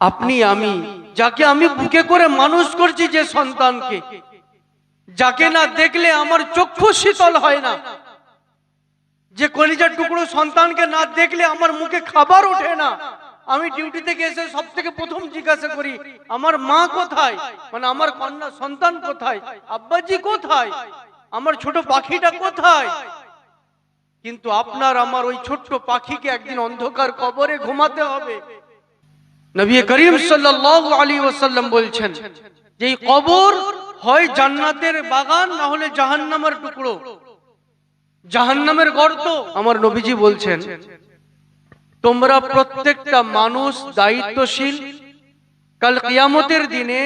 আপনি, আমি, যাকে আমি বুকে করে মানুষ করছি যে সন্তানকে, যাকে না দেখলে আমার চক্ষু শীতল হয় না। যে কলিজার টুকরো সন্তানকে না দেখলে আমার মুখে খাবার ওঠে না। আমি ডিউটি থেকে এসে সব থেকে প্রথম জিজ্ঞাসা করি, আমার মা কোথায়? মানে আমার কন্যা সন্তান কোথায়? আব্বাজি কোথায়? আমার ছোট পাখিটা কোথায়? কিন্তু আপনার, আমার ওই ছোট্ট পাখিকে একদিন অন্ধকার কবরে ঘুমাতে হবে। নবী করিম সাল্লাল্লাহু আলাইহি ওয়াসাল্লাম বলছেন যে কবর হয় জান্নাতের বাগান, না হলে জাহান্নামের টুকরো। জাহান্নামের গর্ত, আমার নবীজি বলছেন, তোমরা প্রত্যেকটা মানুষ দায়িত্বশীল। কাল কিয়ামতের দিনে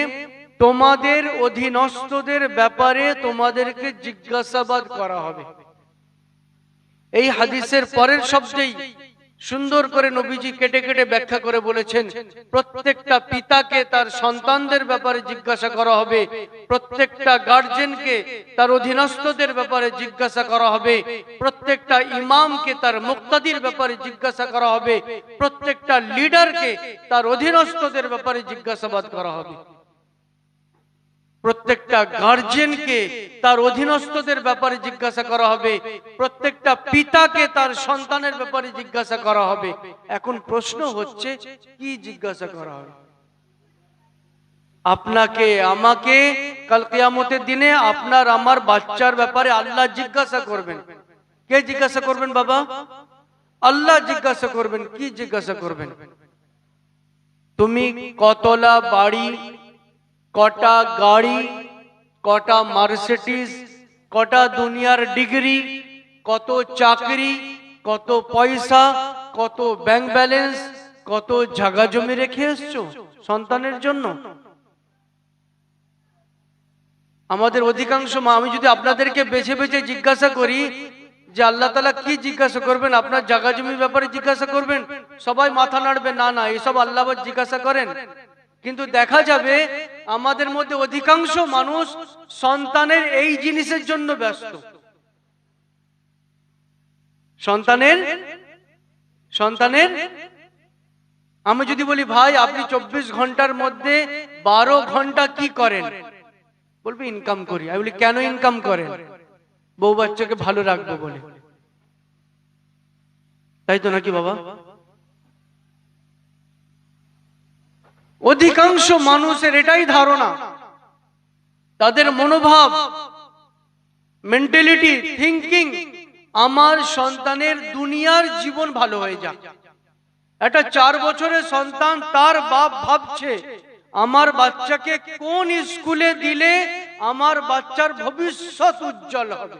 তোমাদের অধীনস্থদের ব্যাপারে তোমাদেরকে জিজ্ঞাসাবাদ করা হবে। এই হাদিসের পরের শব্দেই সুন্দর করে নবীজি কেটে কেটে ব্যাখ্যা করে বলেছেন, প্রত্যেকটা পিতাকে তার সন্তানদের ব্যাপারে জিজ্ঞাসা করা হবে, প্রত্যেকটা গার্জেনকে তার অধীনস্থদের ব্যাপারে জিজ্ঞাসা করা হবে, প্রত্যেকটা ইমামকে তার মুক্তাদির ব্যাপারে জিজ্ঞাসা করা হবে, প্রত্যেকটা লিডারকে তার অধীনস্থদের ব্যাপারে জিজ্ঞাসাবাদ করা হবে। প্রত্যেকটা গার্জেনকে তার অধীনস্থদের ব্যাপারে জিজ্ঞাসা করা হবে, প্রত্যেকটা পিতাকে তার সন্তানের ব্যাপারে জিজ্ঞাসা করা হবে। এখন প্রশ্ন হচ্ছে, কি জিজ্ঞাসা করা হবে? আপনাকে, আমাকে কাল কিয়ামতের দিনে আপনার, আমার বাচ্চার ব্যাপারে আল্লাহ জিজ্ঞাসা করবেন। কে জিজ্ঞাসা করবেন বাবা? আল্লাহ জিজ্ঞাসা করবেন। কি জিজ্ঞাসা করবেন? তুমি কতলা বাড়ি কটা গাড়ি, কটা মার্সিডিজ, কটা দুনিয়ার ডিগ্রি, কত চাকরি, কত পয়সা, কত ব্যাংক ব্যালেন্স, কত জায়গা জমি রেখে এসছো সন্তানের জন্য? আমাদের অধিকাংশ মা, আমি যদি আপনাদেরকে বেছে বেছে জিজ্ঞাসা করি যে আল্লাহ তালা কি জিজ্ঞাসা করবেন, আপনার জায়গা জমির ব্যাপারে জিজ্ঞাসা করবেন, সবাই মাথা নাড়বে, না না, এসব আল্লাহ জিজ্ঞাসা করেন। কিন্তু দেখা যাবে আমাদের মধ্যে অধিকাংশ মানুষ সন্তানের এই জিনিসের জন্য ব্যস্ত। সন্তানের? সন্তানের? আমি যদি বলি, ভাই, আপনি চব্বিশ ঘণ্টার মধ্যে বারো ঘণ্টা কি করেন? বলবে, ইনকাম করি। আমি বলি, কেন ইনকাম করেন? বউ বাচ্চাকে ভালো রাখব বলে। তাই তো নাকি বাবা? অধিকাংশ মানুষের এটাই ধারণা। তাদের মনোভাব মেন্টালিটি থিঙ্কিং আমার সন্তানের দুনিয়ার জীবন ভালো হয়ে যাক। একটা চার বছরের সন্তান তার বাপ ভাবছে, আমার বাচ্চাকে কোন স্কুলে দিলে আমার বাচ্চার ভবিষ্যৎ উজ্জ্বল হবে?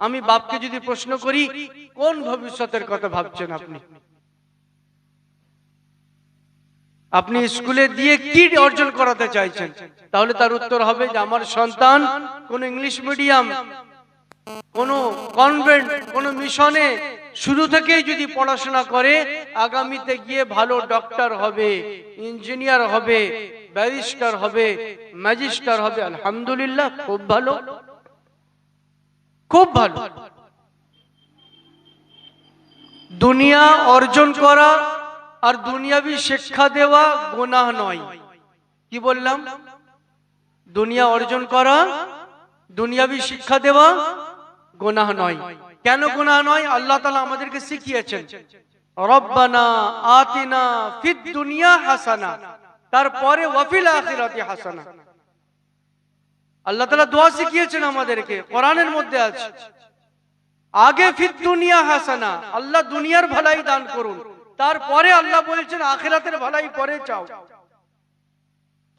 আমি বাপকে যদি প্রশ্ন করি, কোন ভবিষ্যতের কথা ভাবছেন আপনি? আপনি স্কুলে দিয়ে কি অর্জন করাতে চাইছেন? তাহলে তার উত্তর হবে যে আমার সন্তান কোন ইংলিশ মিডিয়াম, কোন কনভেন্ট, কোন মিশনে শুরু থেকেই যদি পড়াশোনা করে, আগামীতে গিয়ে ভালো ডক্টর হবে, ইঞ্জিনিয়ার হবে, ব্যারিস্টার হবে, ম্যাজিস্টার হবে, আলহামদুলিল্লাহ, খুব ভালো। খুব ভালো। দুনিয়া অর্জন করা আর দুনিয়াবি শিক্ষা দেওয়া গোনাহ নয়। কি বললাম? দুনিয়া অর্জন করা, দুনিয়াবি শিক্ষা দেওয়া গোনাহ নয়। কেন গোনাহ নয়? আল্লাহ তালা আমাদেরকে শিখিয়েছেন। রব্বানা আতিনা ফিদ দুনিয়া হাসানা, তারপরে ওয়াফিল আখিরাতি হাসানা। আল্লাহ তালা দোয়া শিখিয়েছেন আমাদেরকে, কোরআনের মধ্যে আছে। আগে ফিদ দুনিয়া হাসানা, আল্লাহ দুনিয়ার ভালাই দান করুন। তারপরে আল্লাহ বলছেন, আখেরাতের ভালাই পরে চাও।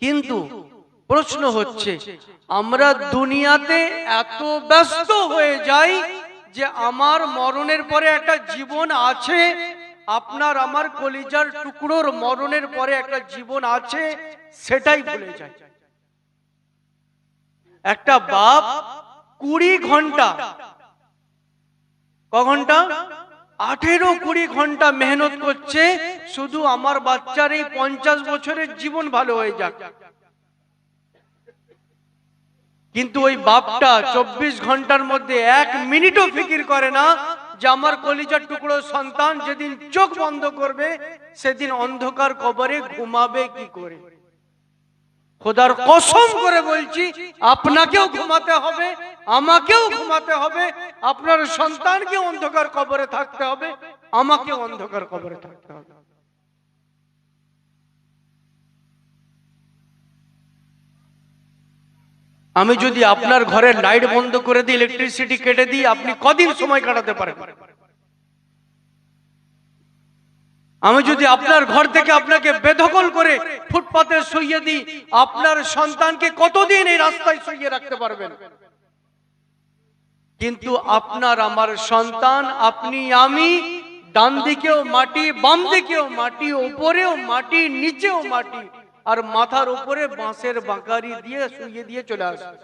কিন্তু প্রশ্ন হচ্ছে, আমরা দুনিয়াতে এত ব্যস্ত হয়ে যাই যে আমার মরণের পরে একটা জীবন আছে, আপনার আমার কলিজার টুকরোর মরণের পরে একটা জীবন আছে, সেটাই ভুলে যায় একটা বাপ কুড়ি ঘণ্টা, ক ঘণ্টা? আঠেরো কুড়ি ঘণ্টা মেহনত করছে, শুধু আমার বাচ্চার এই পঞ্চাশ বছরের জীবন ভালো হয়ে যাক। কিন্তু ওই বাপটা চব্বিশ ঘণ্টার মধ্যে এক মিনিটও ফিকির করে না যে আমার কলিজার টুকরো সন্তান যেদিন চোখ বন্ধ করবে, সেদিন অন্ধকার কবরে ঘুমাবে কি করে? খোদার কসম করে বলছি, আপনাকেও ঘুমাতে হবে আমাকেও ঘুমাতে হবে, আপনার সন্তানকে অন্ধকার কবরে থাকতে হবে আমাকে অন্ধকার কবরে থাকতে হবে। আমি যদি আপনার ঘরের লাইট বন্ধ করে দিই ইলেকট্রিসিটি কেটে দিই আপনি কদিন সময় কাটাতে পারেন? আমি যদি আপনার ঘর থেকে আপনাকে বেদখল করে ফুটপাতে শুইয়ে দিই, আপনার সন্তানকে কতদিন এই রাস্তায় শুইয়ে রাখতে পারবেন? কিন্তু আপনার আমার সন্তান, আপনি, আমি ডান দিকেও মাটি, বাম দিকেও মাটি, উপরেও মাটি, নিচেও মাটি, আর মাথার উপরে বাঁশের বাঁকারি দিয়ে শুইয়ে দিয়ে চলে আসবে।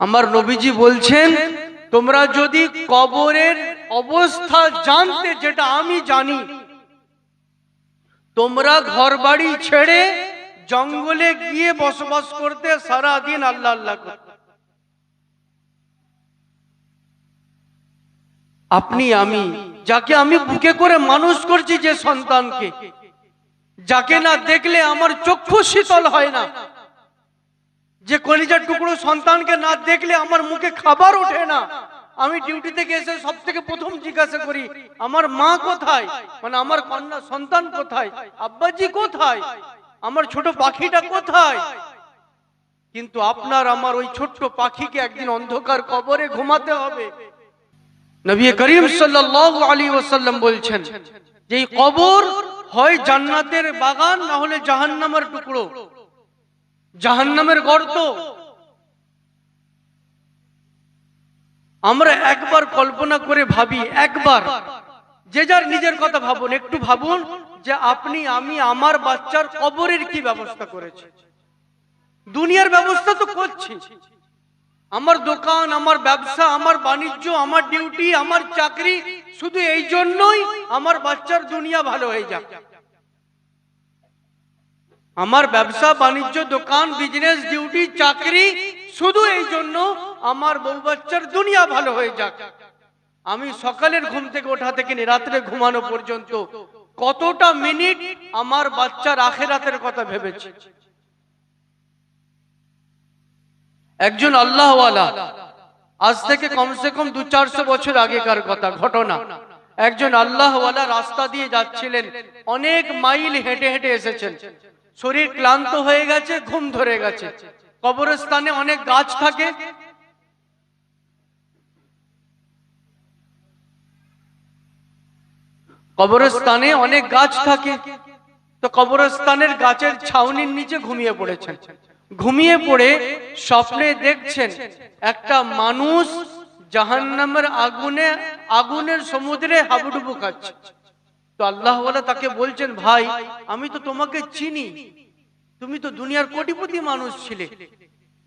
আমার নবীজি বলছেন, তোমরা যদি কবরের অবস্থা জানতে, যেটা আমি জানি, তোমরা ঘর বাড়ি ছেড়ে জঙ্গলে গিয়ে বসবাস করতে সারা দিন আল্লাহ আল্লাহ করতে। আপনি, আমি, যাকে আমি বুকে করে মানুষ করছি যে সন্তানকে, যাকে না দেখলে আমার চক্ষু শীতল হয় না। যে কলিজার টুকরো সন্তানকে না দেখলে আমার মুখে খাবার ওঠে না। আমি ডিউটি থেকে এসে সব থেকে প্রথম জিজ্ঞাসা করি, আমার মা কোথায়? মানে আমার কন্যা সন্তান কোথায়? আব্বাজি কোথায়? আমার ছোট পাখিটা কোথায়? কিন্তু আপনার আমার ওই ছোট্ট পাখিকে একদিন অন্ধকার কবরে ঘুমাতে হবে। নবী করিম সাল্লাল্লাহু আলাইহি ওয়াসাল্লাম বলছেন যে কবর হয় জান্নাতের বাগান, না হলে জাহান্নামের টুকরো। জাহান্নামের গর্ত। আমরা একবার কল্পনা করে ভাবি, একবার। যে যার নিজের কথা ভাবুন, একটু ভাবুন যে আপনি, আমি, আমার বাচ্চার কবরের কি ব্যবস্থা করেছি? দুনিয়ার ব্যবস্থা তো করছি। আমার দোকান, আমার ব্যবসা, আমার বাণিজ্য, আমার ডিউটি, আমার চাকরি, শুধু এই জন্যই আমার বাচ্চার দুনিয়া ভালো হয়ে যাক। আমার ব্যবসা, বাণিজ্য, দোকান বিজনেস ডিউটি চাকরি, শুধু এই জন্য আমার বউ বাচ্চার দুনিয়া ভালো হয়ে যাক। আমি সকালের ঘুম থেকে ওঠা থেকে রাত্রে ঘুমানো পর্যন্ত কতটা মিনিট আমার বাচ্চার আখেরাতের কথা ভেবেছি? একজন আল্লাহওয়ালা, আজ থেকে কমসে কম দু চারশো বছর আগেকার কথা, ঘটনা। একজন আল্লাহওয়ালা রাস্তা দিয়ে যাচ্ছিলেন, অনেক মাইল হেঁটে হেঁটে এসেছেন। শরীর ক্লান্ত হয়ে গেছে, ঘুম ধরে গেছে। কবরস্থানে অনেক গাছ থাকে কবরস্থানে অনেক গাছ থাকে। তো কবরস্থানের গাছের ছাউনির নিচে ঘুমিয়ে পড়েছেন। ঘুমিয়ে পড়ে স্বপ্নে দেখছেন একটা মানুষ জাহান্নামের আগুনে, আগুনের সমুদ্রে হাবুডুবু খাচ্ছে। তো আল্লাহ তাকে বলছেন, ভাই, আমি তো তোমাকে চিনি। তুমি তো দুনিয়ার কোটিপতি মানুষ ছিলে।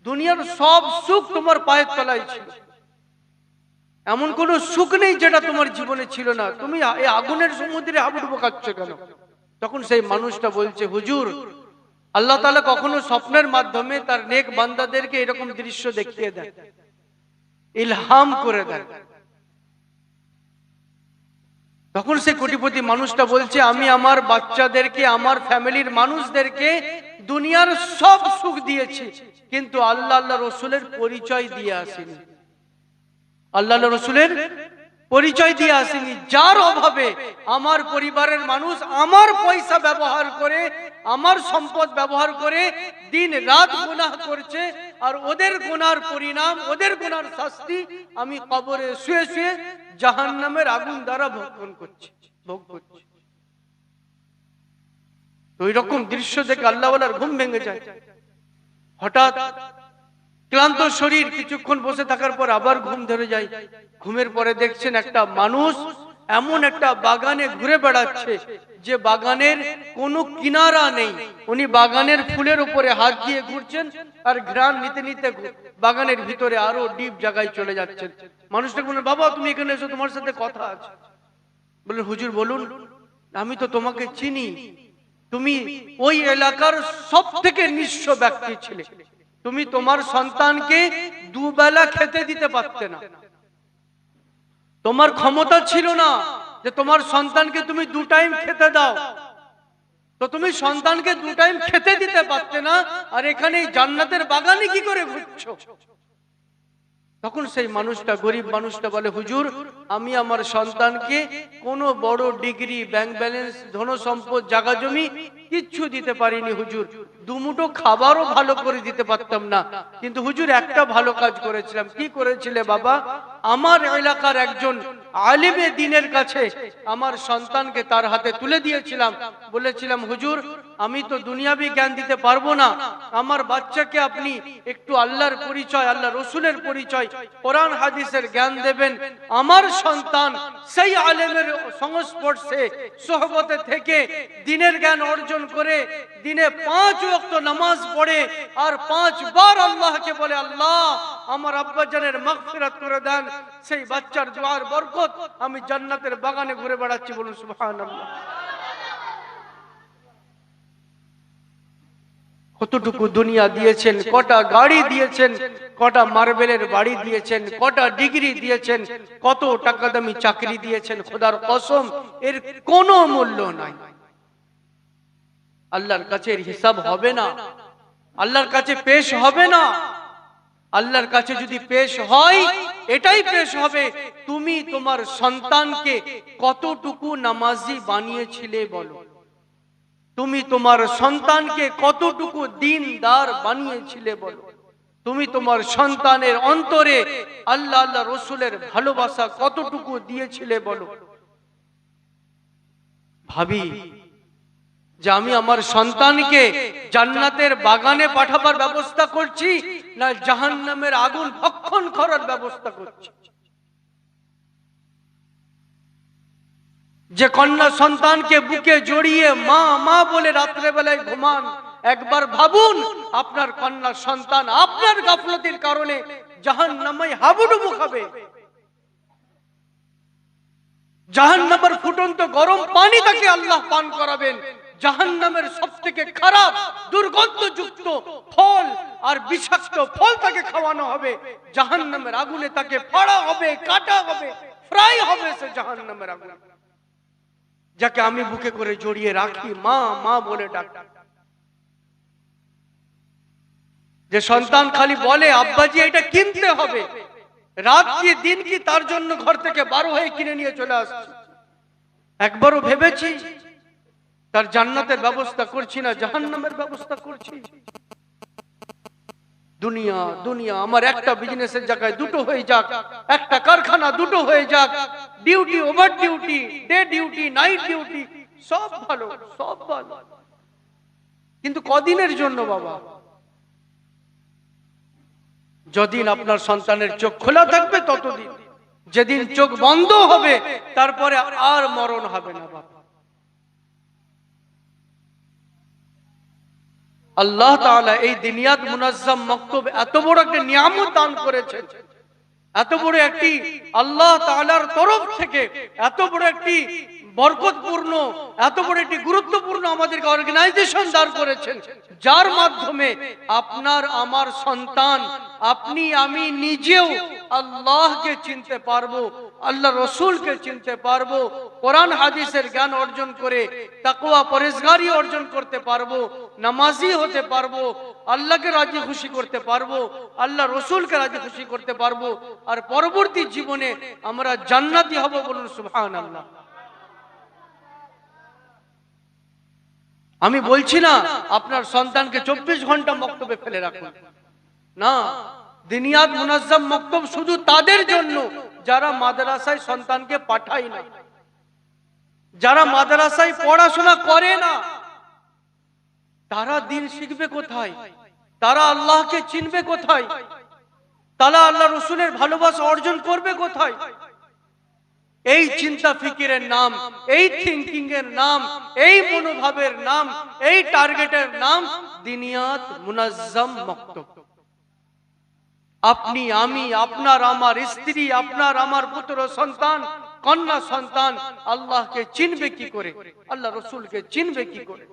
দুনিয়ার সব সুখ তোমার পায়ের তলায় ছিল। এমন কোন সুখ নেই যেটা তোমার জীবনে ছিল না। তুমি এই আগুনের সমুদ্রে হাবুডুবু খাচ্ছ কেন? তখন সেই মানুষটা বলছে, হুজুর, আল্লাহ তাআলা কখনো স্বপ্নের মাধ্যমে তার নেক বান্দাদেরকে এরকম দৃশ্য দেখিয়ে দেন। ইলহাম করে দেন। তখন সে কোটিপতি মানুষটা বলছে, আমি আমার বাচ্চাদেরকে, আমার ফ্যামিলির মানুষদেরকে দুনিয়ার সব সুখ দিয়েছি, কিন্তু আল্লাহ আল্লাহ রসুলের পরিচয় দিয়ে আসেনি। আল্লাহ আল্লাহ রসুলের পরিচয় দিয়ে আসেনি। যার অভাবে আমার পরিবারের মানুষ আমার পয়সা ব্যবহার করে, আমার সম্পদ ব্যবহার করে দিন রাত গুনাহ করছে আর ওদের গুনার পরিণাম, ওদের গুনার শাস্তি আমি কবরে শুয়ে শুয়ে জাহান্নামের আগুন দ্বারা ভক্ষণ করছি, ভোগ করছি। ওই রকম দৃশ্য দেখে আল্লাহওয়ালার ঘুম ভেঙে যায়। হঠাৎ ক্লান্ত শরীর কিছুক্ষণ বসে থাকার পর আবার ঘুম ধরে যায়। ঘুমের পরে দেখছেন একটা মানুষ এমন একটা বাগানে ঘুরে বেড়াচ্ছে যে বাগানের কোনো কিনারা নেই। উনি বাগানের ফুলের উপরে হাত দিয়ে ঘুরছেন আর ঘ্রাণ নিতে নিতে বাগানের ভিতরে আরও ডিপ জায়গায় চলে যাচ্ছেন। মানুষটা বললেন, বাবা, তুমি এখানে এসো, তোমার সাথে কথা আছে। বললেন, হুজুর, বলুন, আমি তো তোমাকে চিনি। তুমি ওই এলাকার সব থেকে নিঃস্ব ব্যক্তি ছিলে। তুমি তোমার সন্তানকে দুবেলা খেতে দিতে পারতে না। তোমার ক্ষমতা ছিল না যে তোমার সন্তানকে তুমি দু টাইম খেতে দাও। তো তুমি সন্তানকে দু টাইম খেতে দিতে পারতে না, আর এখানে জান্নাতের বাগানে কি করে ঘুরছো? তখন সেই মানুষটা গরিব মানুষটা বলে, হুজুর, আমি আমার সন্তানকে কোনো বড় ডিগ্রি, ব্যাংক ব্যালেন্স ধন সম্পদ জাগা জমি কিচ্ছু দিতে পারিনি, হুজুর। দুমুটো খাবারও ভালো করে দিতে পারতাম না। কিন্তু হুজুর, একটা ভালো কাজ করেছিলাম। কি করেছিলে বাবা? আমার এলাকার একজন আলিমে দিনের কাছে আমার সন্তানকে তার হাতে তুলে দিয়েছিলাম। বলেছিলাম, হুজুর আমি তো দুনিয়াবি জ্ঞান দিতে পারব না। আমার বাচ্চাকে আপনি একটু আল্লাহর পরিচয়, আল্লাহ রসুলের পরিচয়, কোরআন, হাদিসের জ্ঞান দেবেন। আমার সন্তান সেই আলেমের সংস্পর্শে, সোহবতে থেকে দিনের জ্ঞান অর্জন করে, দিনে পাঁচ ওয়াক্ত নামাজ পড়ে আর পাঁচ বার আল্লাহকে বলে, আল্লাহ, আমার আব্বাজানের মাগফিরাত করে দেন। সেই বাচ্চার দোয়ার বরকত আমি জান্নাতের বাগানে ঘুরে বেড়াচ্ছি বলুন, সুবহানাল্লাহ। কতটুকু দুনিয়া দিয়েছেন, কটা গাড়ি দিয়েছেন, কটা মার্বেলের বাড়ি দিয়েছেন, কটা ডিগ্রি দিয়েছেন, কত টাকা দামি চাকরি দিয়েছেন, খোদার কসম, এর কোনো মূল্য নাই। আল্লাহর কাছে এর হিসাব হবে না। আল্লাহর কাছে পেশ হবে না। আল্লাহর কাছে যদি পেশ হয়, এটাই পেশ হবে। তুমি তোমার সন্তানকে কতটুকু নামাজি বানিয়েছিলে বলো। তুমি তোমার সন্তানকে কতটুকু দিনদার বানিয়েছিলে বলো? তুমি তোমার সন্তানের অন্তরে আল্লাহ আল্লাহ রসুলের ভালোবাসা কতটুকু দিয়েছিলে বলো? ভাবি, যে আমি আমার সন্তানকে জান্নাতের বাগানে পাঠাবার ব্যবস্থা করছি না জাহান্নামের আগুন ভক্ষণ করার ব্যবস্থা করছি? যে কন্যা সন্তানকে বুকে জড়িয়ে মা মা বলে রাত্রে বেলায় ঘুমান, একবার ভাবুন আপনার কন্যা সন্তান আপনার গাফলতির কারণে জাহান নামাই হাবুডুবু খাবে। জাহান নামের ফুটন্ত গরম পানি তাকে আল্লাহ পান করাবেন। জাহান নামের সব থেকে খারাপ দুর্গন্ধযুক্ত ফল আর বিষাক্ত ফল তাকে খাওয়ানো হবে। জাহান নামের আগুনে তাকে ফাড়া হবে, কাটা হবে, ফ্রাই হবে সে জাহান নামের আগুনে। যাকে আমি বুকে করে জড়িয়ে রাখি, মা মা বলে ডাক। যে সন্তান খালি বলে, আব্বাজি, এটা কিনতে হবে। রাত কি, দিন কি, তার জন্য ঘর থেকে বারো হয়ে কিনে নিয়ে চলে আসছে। একবারও ভেবেছি, তার জান্নাতের ব্যবস্থা করছি না, জাহান্নামের ব্যবস্থা করছি। দুনিয়া দুনিয়া, আমার একটা বিজনেসের জায়গায় দুটো হয়ে যাক, একটা কারখানা দুটো হয়ে যাক duty over duty day duty night duty সব ভালো সব ভালো। কিন্তু কদিনের জন্য বাবা? যদিন আপনার সন্তানের চোখ খোলা থাকবে ততদিন। যেদিন চোখ বন্ধ হবে, তারপরে আর মরণ হবে না বাবা আল্লাহ তাআলা এই দিনিয়াত মুনাজ্জাম মক্তব এত বড় একটা নিয়ামত দান করেছেন। এত বড় একটি আল্লাহ তাআলার তরফ থেকে এত বড় একটি বরকতপূর্ণ, এত বড় একটি গুরুত্বপূর্ণ আমাদেরকে অর্গানাইজেশন দান করেছেন। যার মাধ্যমে আপনার, আমার সন্তান, আপনি, আমি নিজেও আল্লাহকে চিনতে পারব আল্লাহ রসুলকে চিনতে পারব, কোরআন, হাদিসের জ্ঞান অর্জন করে, তাকওয়া পরেশগারি অর্জন করতে পারব, নামাজি হতে পারব, আল্লাহকে রাজি খুশি করতে পারব, আল্লাহ রসুলকে রাজি খুশি করতে পারব, আর পরবর্তী জীবনে আমরা জান্নাতি হব বলুন সুবহান আল্লাহ আমি বলছি না, আপনার সন্তানকে চব্বিশ ঘণ্টা মক্তবে ফেলে রাখুন। না, দিনিয়াত মুনাজ্জাম মক্তব শুধু তাদের জন্য যারা মাদ্রাসায় সন্তানকে পাঠায় না, যারা মাদ্রাসায় পড়াশোনা করে না, তারা দিন শিখবে কোথায়? তারা আল্লাহকে চিনবে কোথায়? তারা আল্লাহ রসুলের ভালোবাসা অর্জন করবে কোথায়? এই চিন্তা ফিকিরের নাম, এই থিঙ্কিং এর নাম, এই মনোভাবের নাম, এই টার্গেটের নাম দিনিয়াত মুনাজ্জাম মক্তব। আপনি, আমি, আপনার, আমার স্ত্রী, আপনার, আমার পুত্র, সন্তান, কন্যা, সন্তান, আল্লাহকে চিনবে কি করে? আল্লাহ রসুলকে চিনবে কি করে?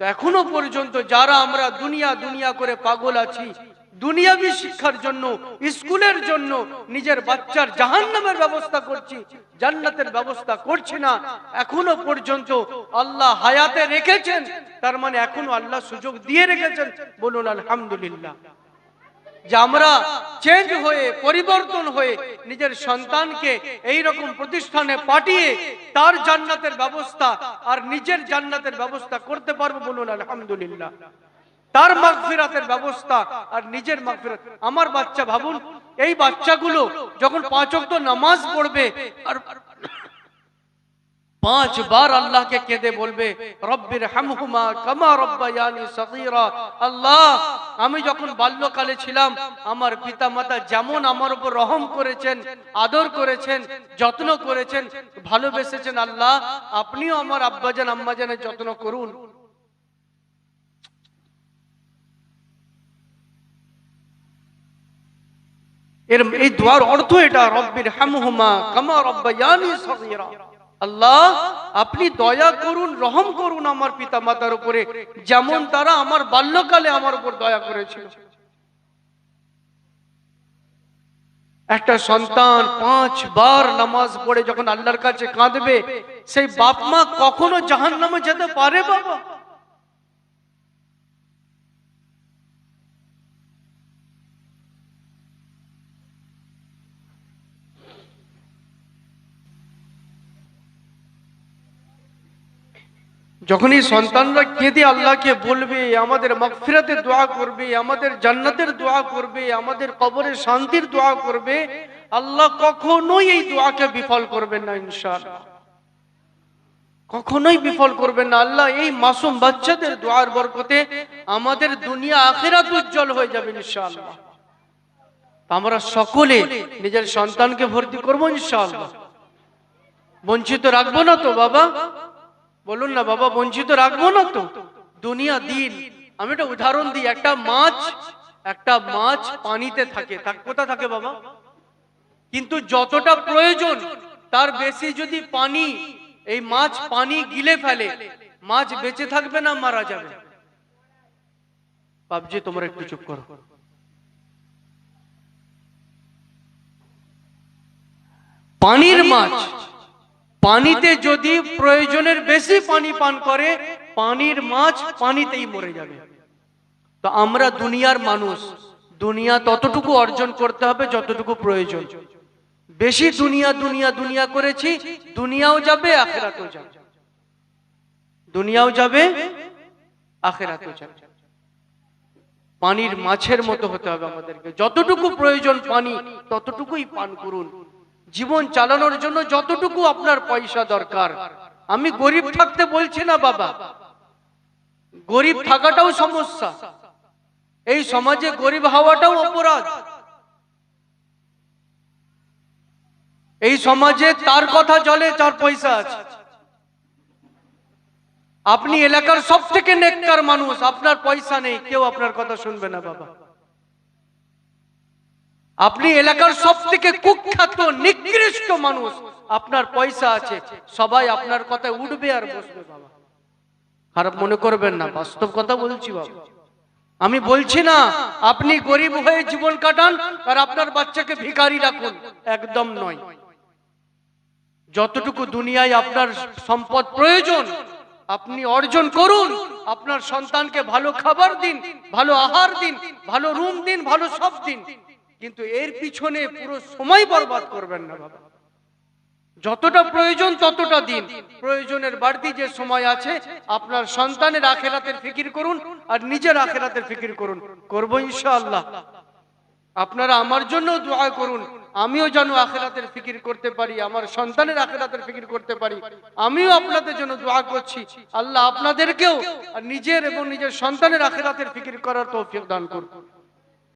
এখনও পর্যন্ত যারা আমরা দুনিয়া দুনিয়া করে পাগল আছি, দুনিয়াবি শিক্ষার জন্য, স্কুলের জন্য নিজের বাচ্চার জাহান্নামের ব্যবস্থা করছি, জান্নাতের ব্যবস্থা করছি না, এখনও পর্যন্ত আল্লাহ হায়াতে রেখেছেন, তার মানে এখনও আল্লাহ সুযোগ দিয়ে রেখেছেন, বলুন আলহামদুলিল্লাহ। আমরা চেঞ্জ হয়ে, পরিবর্তন হয়ে নিজের সন্তানকে এই রকম প্রতিষ্ঠানে পাঠিয়ে তার জান্নাতের ব্যবস্থা আর নিজের জান্নাতের ব্যবস্থা করতে পারব বলুন, আলহামদুলিল্লাহ। তার মাগফিরাতের ব্যবস্থা আর নিজের মাগফিরাত। আমার বাচ্চা, ভাবুন, এই বাচ্চাগুলো যখন পাঁচ ওয়াক্ত নামাজ পড়বে, আর পাঁচ বার আল্লাহকে কেঁদে বলবে, রব্বির হামহুমা কামা রব্বায়ানি সগীরা। আল্লাহ, আমি যখন বাল্যকালে ছিলাম, আমার পিতা মাতা যেমন আমার উপর রহম করেছেন, আদর করেছেন, যত্ন করেছেন, ভালোবেসেছেন, আল্লাহ, আপনিও আমার আব্বাজান, আম্মাজানের যত্ন করুন। এর, এই দোয়ার অর্থ এটা, রব্বির হামহুমা কামা রব্বায়ানি সগীরা। আল্লাহ, আপনি দয়া করুন, রহম করুন আমার পিতা মাতার উপরে। যেমন তারা আমার বাল্যকালে আমার উপর দয়া করেছে একটা সন্তান পাঁচ বার নামাজ পড়ে যখন আল্লাহর কাছে কাঁদবে, সেই বাপ মা কখনো জাহান নামে যেতে পারে বাবা? যখন এই সন্তানরা কেঁদে আল্লাহকে বলবে, আমাদের মাগফিরাতের দোয়া করবে, আমাদের জান্নাতের দোয়া করবে, আমাদের কবরে শান্তির দোয়া করবে, আল্লাহ কখনোই এই দোয়াকে বিফল করবেন না, ইনশাআল্লাহ। কখনোই বিফল করবেন না। আল্লাহ এই মাসুম বাচ্চাদের দোয়ার বরকতে আমাদের দুনিয়া আখেরাত উজ্জ্বল হয়ে যাবে, ইনশাআল্লাহ। আমরা সকলে নিজের সন্তানকে ভর্তি করব, ইনশাআল্লাহ। বঞ্চিত রাখব না তো, বাবা? বলুন না, বাবা, বঞ্চিত রাখব না তো? দুনিয়া দিন। আমি একটা উদাহরণ দিই, একটা মাছ একটা মাছ পানিতে থাকে। কোথা থাকে বাবা? কিন্তু যতটা প্রয়োজন, তার বেশি যদি পানি, এই মাছ পানি গিলে ফেলে, মাছ বেঁচে থাকবে না মারা যাবে? বাবজি তোমরা একটু চুপ করো। পানির মাছ পানিতে যদি প্রয়োজনের বেশি পানি পান করে, পানির মাছ পানিতেই মরে যাবে। তো আমরা দুনিয়ার মানুষ, দুনিয়া ততটুকু অর্জন করতে হবে যতটুকু প্রয়োজন। বেশি দুনিয়া দুনিয়া দুনিয়া করেছি, দুনিয়াও যাবে, আখেরাতেও যাবে। দুনিয়াও যাবে, আখেরাতেও যাবে। পানির মাছের মতো হতে হবে আমাদেরকে। যতটুকু প্রয়োজন পানি, ততটুকুই পান করুন। জীবন চালানোর জন্য যতটুকু আপনার পয়সা দরকার। আমি গরিব থাকতে বলছি না বাবা। গরিব থাকাটাও সমস্যা। এই সমাজে গরিব হওয়াটাও অপরাধ। এই সমাজে তার কথা চলে যার পয়সা আছে। আপনি এলাকার সব থেকে নেককার মানুষ। আপনার পয়সা নেই, কেউ আপনার কথা শুনবে না বাবা। আপনি এলাকার সব থেকে কুখ্যাত, নিকৃষ্ট মানুষ। আপনার পয়সা আছে, সবাই আপনার কথায় উঠবে আর বসবে, বাবা। খারাপ মনে করবেন না, বাস্তব কথা বলছি, বাবা। আমি বলছি না, আপনি গরিব হয়ে জীবন কাটান আর আপনার বাচ্চাকে ভিখারি রাখুন, একদম নয়। যতটুকু দুনিয়ায় আপনার সম্পদ প্রয়োজন, আপনি অর্জন করুন, আপনার সন্তানকে ভালো খাবার দিন, ভালো আহার দিন, ভালো রুম দিন, ভালো সব দিন। কিন্তু এর পিছনে পুরো সময় বরবাদ করবেন না বাবা। যতটা প্রয়োজন, ততটা দিন। প্রয়োজনের বাড়তি যে সময় আছে, আপনার সন্তানের আখেরাতের ফিকির করুন আর নিজের আখেরাতের ফিকির করুন। করব ইনশাআল্লাহ। আপনারা আমার জন্য দোয়া করুন। আমিও যেন আখেরাতের ফিকির করতে পারি, আমার সন্তানের আখেরাতের ফিকির করতে পারি। আমিও আপনাদের জন্য দোয়া করছি। আল্লাহ আপনাদেরকেও নিজের এবং নিজের সন্তানের আখেরাতের ফিকির করার তৌফিক দান করুন।